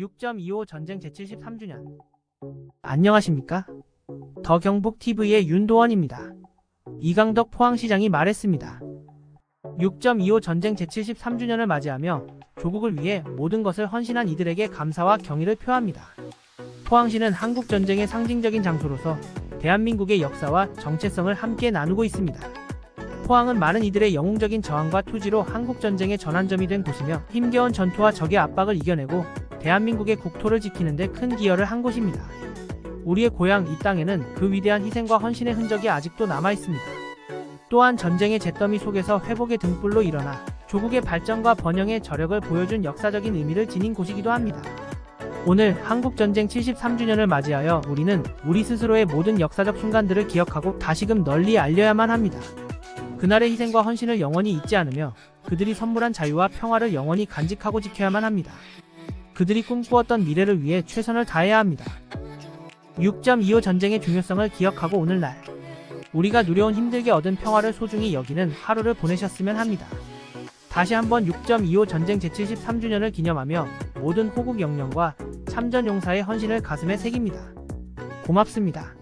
6.25 전쟁 제73주년. 안녕하십니까? 더 경북TV의 윤도원입니다. 이강덕 포항시장이 말했습니다. 6.25 전쟁 제73주년을 맞이하며 조국을 위해 모든 것을 헌신한 이들에게 감사와 경의를 표합니다. 포항시는 한국전쟁의 상징적인 장소로서 대한민국의 역사와 정체성을 함께 나누고 있습니다. 포항은 많은 이들의 영웅적인 저항과 투지로 한국전쟁의 전환점이 된 곳이며 힘겨운 전투와 적의 압박을 이겨내고 대한민국의 국토를 지키는 데 큰 기여를 한 곳입니다. 우리의 고향 이 땅에는 그 위대한 희생과 헌신의 흔적이 아직도 남아 있습니다. 또한 전쟁의 잿더미 속에서 회복의 등불로 일어나 조국의 발전과 번영의 저력을 보여준 역사적인 의미를 지닌 곳이기도 합니다. 오늘 한국전쟁 73주년을 맞이하여 우리는 우리 스스로의 모든 역사적 순간들을 기억하고 다시금 널리 알려야만 합니다. 그날의 희생과 헌신을 영원히 잊지 않으며 그들이 선물한 자유와 평화를 영원히 간직하고 지켜야만 합니다. 그들이 꿈꾸었던 미래를 위해 최선을 다해야 합니다. 6.25 전쟁의 중요성을 기억하고 오늘날 우리가 누려온 힘들게 얻은 평화를 소중히 여기는 하루를 보내셨으면 합니다. 다시 한번 6.25 전쟁 제73주년을 기념하며 모든 호국 영령과 참전 용사의 헌신을 가슴에 새깁니다. 고맙습니다.